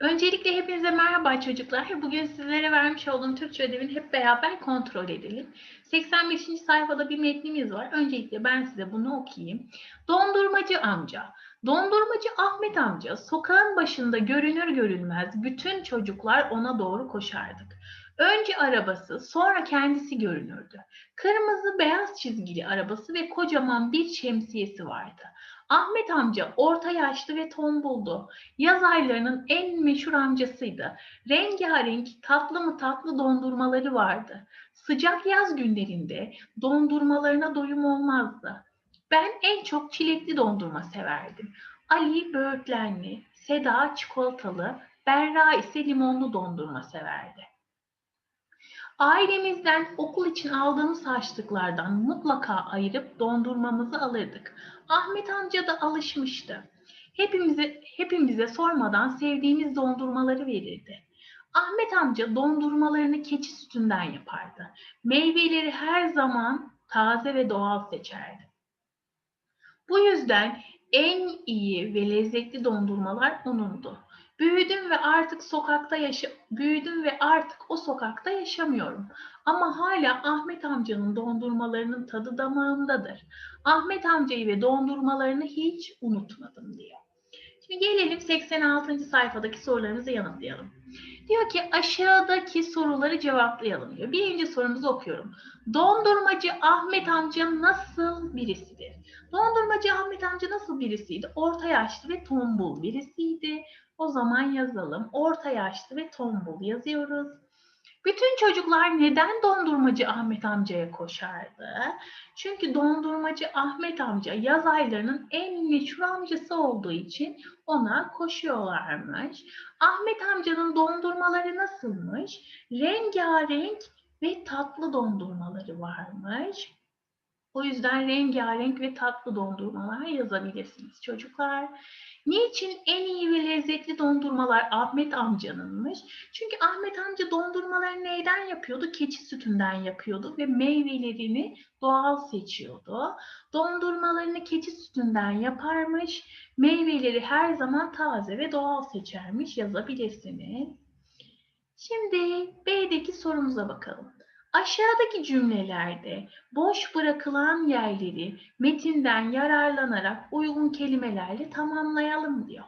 Öncelikle hepinize merhaba çocuklar. Bugün sizlere vermiş olduğum Türkçe ödevini hep beraber kontrol edelim. 85. sayfada bir metnimiz var. Öncelikle ben size bunu okuyayım. Dondurmacı amca. Dondurmacı Ahmet amca sokağın başında görünür görünmez bütün çocuklar ona doğru koşardık. Önce arabası, sonra kendisi görünürdü. Kırmızı beyaz çizgili arabası ve kocaman bir şemsiyesi vardı. Ahmet amca orta yaşlı ve tombuldu. Yaz aylarının en meşhur amcasıydı. Rengarenk tatlı mı tatlı dondurmaları vardı. Sıcak yaz günlerinde dondurmalarına doyum olmazdı. Ben en çok çilekli dondurma severdim. Ali böğürtlenli, Seda çikolatalı, Berra ise limonlu dondurma severdi. Ailemizden okul için aldığımız harçlıklardan mutlaka ayırıp dondurmamızı alırdık. Ahmet amca da alışmıştı. Hepimize, hepimize sormadan sevdiğimiz dondurmaları verirdi. Ahmet amca dondurmalarını keçi sütünden yapardı. Meyveleri her zaman taze ve doğal seçerdi. Bu yüzden en iyi ve lezzetli dondurmalar onundu. Büyüdüm ve artık sokakta yaşa büyüdüm ve artık o sokakta yaşamıyorum. Ama hala Ahmet amcanın dondurmalarının tadı damağımdadır. Ahmet amcayı ve dondurmalarını hiç unutmadım diyor. Şimdi gelelim 86. sayfadaki sorularımızı yanıtlayalım. Diyor ki aşağıdaki soruları cevaplayalım diyor. Birinci sorumuzu okuyorum. Dondurmacı Ahmet amca nasıl birisidir? Dondurmacı Ahmet amca nasıl birisiydi? Orta yaşlı ve tombul birisiydi. O zaman yazalım. Orta yaşlı ve tombul yazıyoruz. Bütün çocuklar neden dondurmacı Ahmet amcaya koşardı? Çünkü dondurmacı Ahmet amca yaz aylarının en meşhur amcası olduğu için ona koşuyorlarmış. Ahmet amcanın dondurmaları nasılmış? Rengarenk ve tatlı dondurmaları varmış. O yüzden rengarenk ve tatlı dondurmalar yazabilirsiniz çocuklar. Niçin en iyi ve lezzetli dondurmalar Ahmet amcanınmış? Çünkü Ahmet amca dondurmaları neyden yapıyordu? Keçi sütünden yapıyordu ve meyvelerini doğal seçiyordu. Dondurmalarını keçi sütünden yaparmış. Meyveleri her zaman taze ve doğal seçermiş yazabilirsiniz. Şimdi B'deki sorumuza bakalım. Aşağıdaki cümlelerde boş bırakılan yerleri metinden yararlanarak uygun kelimelerle tamamlayalım diyor.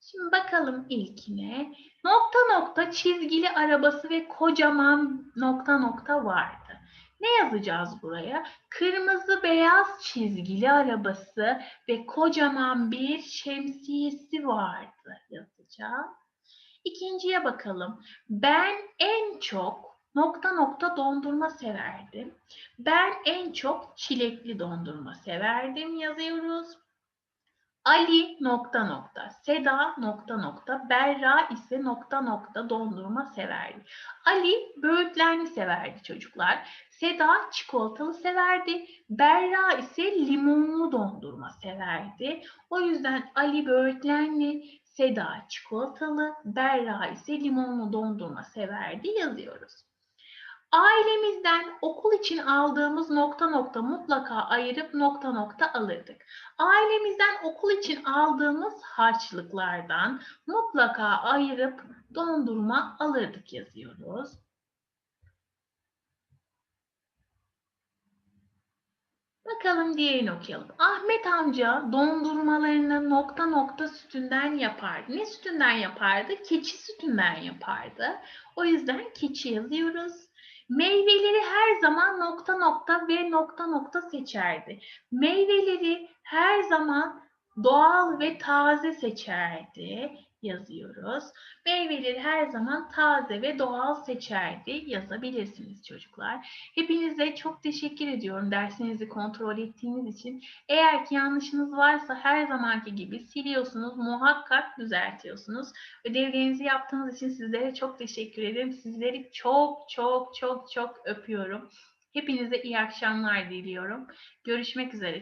Şimdi bakalım ilkine. Nokta nokta çizgili arabası ve kocaman nokta nokta vardı. Ne yazacağız buraya? Kırmızı beyaz çizgili arabası ve kocaman bir şemsiyesi vardı yazacağız. İkinciye bakalım. Ben en çok nokta nokta dondurma severdim. Ben en çok çilekli dondurma severdim yazıyoruz. Ali nokta nokta, Seda nokta nokta, Berra ise nokta nokta dondurma severdi. Ali böğürtlenli severdi çocuklar. Seda çikolatalı severdi. Berra ise limonlu dondurma severdi. O yüzden Ali böğürtlenli, Seda çikolatalı, Berra ise limonlu dondurma severdi yazıyoruz. Ailemizden okul için aldığımız nokta nokta mutlaka ayırıp nokta nokta alırdık. Ailemizden okul için aldığımız harçlıklardan mutlaka ayırıp dondurma alırdık yazıyoruz. Bakalım diğerini okuyalım. Ahmet amca dondurmalarını nokta nokta sütünden yapardı. Ne sütünden yapardı? Keçi sütünden yapardı. O yüzden keçi yazıyoruz. Meyveleri her zaman nokta nokta ve nokta nokta seçerdi. Meyveleri her zaman doğal ve taze seçerdi yazıyoruz. Meyveleri her zaman taze ve doğal seçerdi yazabilirsiniz çocuklar. Hepinize çok teşekkür ediyorum dersinizi kontrol ettiğiniz için. Eğer ki yanlışınız varsa her zamanki gibi siliyorsunuz, muhakkak düzeltiyorsunuz. Ödevlerinizi yaptığınız için sizlere çok teşekkür ederim. Sizleri çok çok çok çok öpüyorum. Hepinize iyi akşamlar diliyorum. Görüşmek üzere.